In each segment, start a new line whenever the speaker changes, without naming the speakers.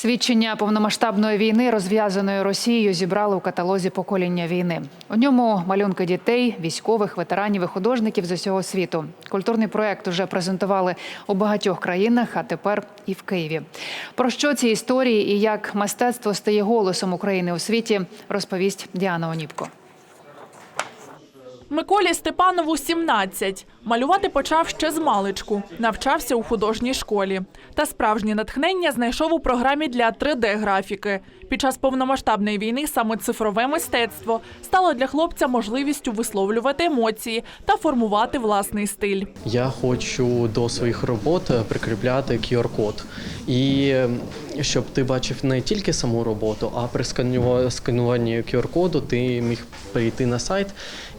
Свідчення повномасштабної війни, розв'язаної Росією, зібрали у каталозі покоління війни. У ньому малюнки дітей, військових, ветеранів і художників з усього світу. Культурний проект уже презентували у багатьох країнах, а тепер і в Києві. Про що ці історії і як мистецтво стає голосом України у світі, розповість Діана Оніпко.
Миколі Степанову 17. Малювати почав ще з маличку. Навчався у художній школі. Та справжнє натхнення знайшов у програмі для 3D-графіки. Під час повномасштабної війни саме цифрове мистецтво стало для хлопця можливістю висловлювати емоції та формувати власний стиль.
Я хочу до своїх робот прикріпляти QR-код. І е, щоб ти бачив не тільки саму роботу, а при сканува- скануванні QR-коду ти міг перейти на сайт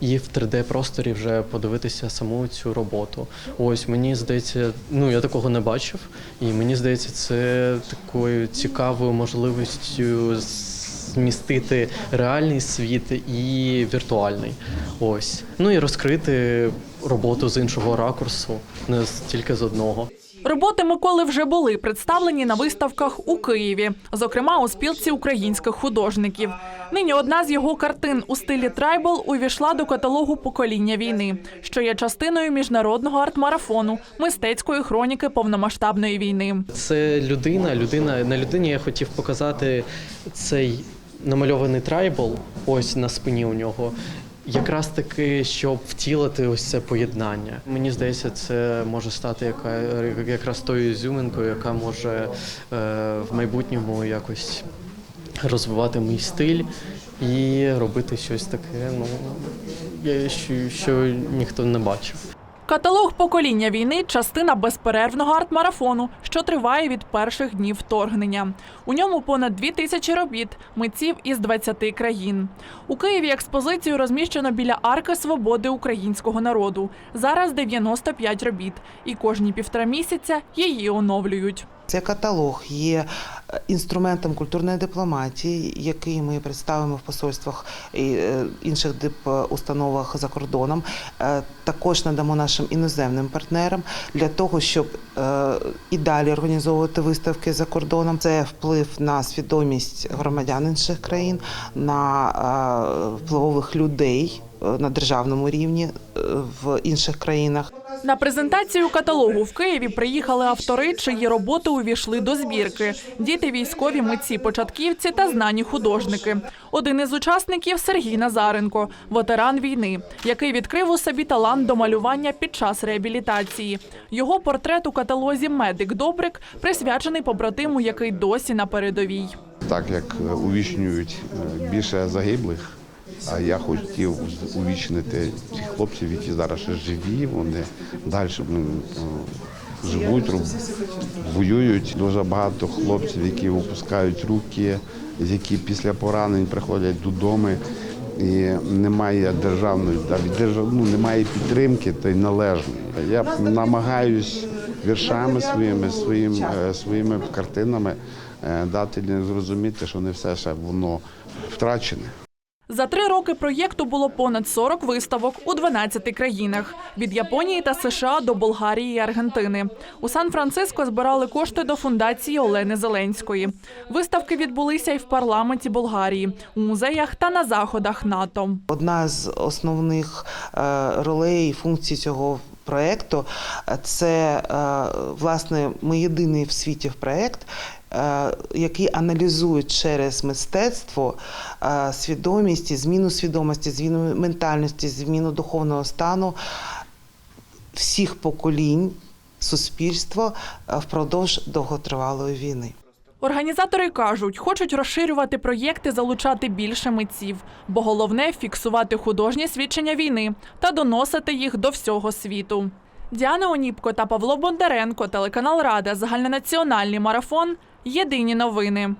і в 3D-просторі вже подивитися саму цю роботу. Ось мені здається, ну я такого не бачив, і мені здається, це такою цікавою можливістю змістити реальний світ і віртуальний. Ось. Ну і розкрити роботу з іншого ракурсу, не тільки з одного.
Роботи Миколи вже були представлені на виставках у Києві, зокрема у спілці українських художників. Нині одна з його картин у стилі трайбл увійшла до каталогу покоління війни, що є частиною міжнародного арт-марафону мистецької хроніки повномасштабної війни.
Це людина, людина на людині я хотів показати цей намальований трайбл, ось на спині у нього. Якраз таки, щоб втілити ось це поєднання. Мені здається, це може стати яка, якраз тою зюминкою, яка може е, в майбутньому якось розвивати мій стиль і робити щось таке, ну що, що ніхто не бачив.
Каталог покоління війни частина безперервного арт-марафону, що триває від перших днів вторгнення. У ньому понад дві тисячі робіт митців із 20 країн. У Києві експозицію розміщено біля арки свободи українського народу. Зараз 95 робіт, і кожні півтора місяця її оновлюють.
Цей каталог є інструментом культурної дипломатії, який ми представимо в посольствах і е, інших дипустановах за кордоном. Е, Також надамо нашим іноземним партнерам для того, щоб е, і далі організовувати виставки за кордоном. Це вплив на свідомість громадян інших країн, на е, впливових людей е, на державному рівні е, в інших країнах.
На презентацію каталогу в Києві приїхали автори, чиї роботи увійшли до збірки: діти, військові, митці, початківці та знані художники. Один із учасників Сергій Назаренко, ветеран війни, який відкрив у собі талант до малювання під час реабілітації. Його портрет у каталозі Медик Добрик присвячений побратиму, який досі на передовій.
так як увічнюють е, більше загиблих. А я хотів увічнити цих хлопців, які зараз ще живі. Вони далі ну, е, живуть, воюють. Дуже багато хлопців, які опускають руки, які після поранень приходять додому. І немає державної ну, немає підтримки та й належної. Я намагаюсь віршами своїми, своїм, е, своїми картинами е, дати зрозуміти, що не все ще воно втрачене.
За три роки проєкту було понад 40 виставок у 12 країнах від Японії та США до Болгарії і Аргентини. У Сан-Франциско збирали кошти до фундації Олени Зеленської. Виставки відбулися і в парламенті Болгарії, у музеях та на заходах НАТО.
Одна з основних е, ролей і функцій цього проекту е, це е, власне ми єдиний в світі проект, е, який аналізує через мистецтво е, свідомість, зміну свідомості, зміну ментальності, зміну духовного стану всіх поколінь суспільства впродовж довготривалої війни.
Організатори кажуть, хочуть розширювати проєкти, залучати більше митців, бо головне фіксувати художні свідчення війни та доносити їх до всього світу. Діана Оніпко та Павло Бондаренко, телеканал Рада, загальнонаціональний марафон. Єдині новини.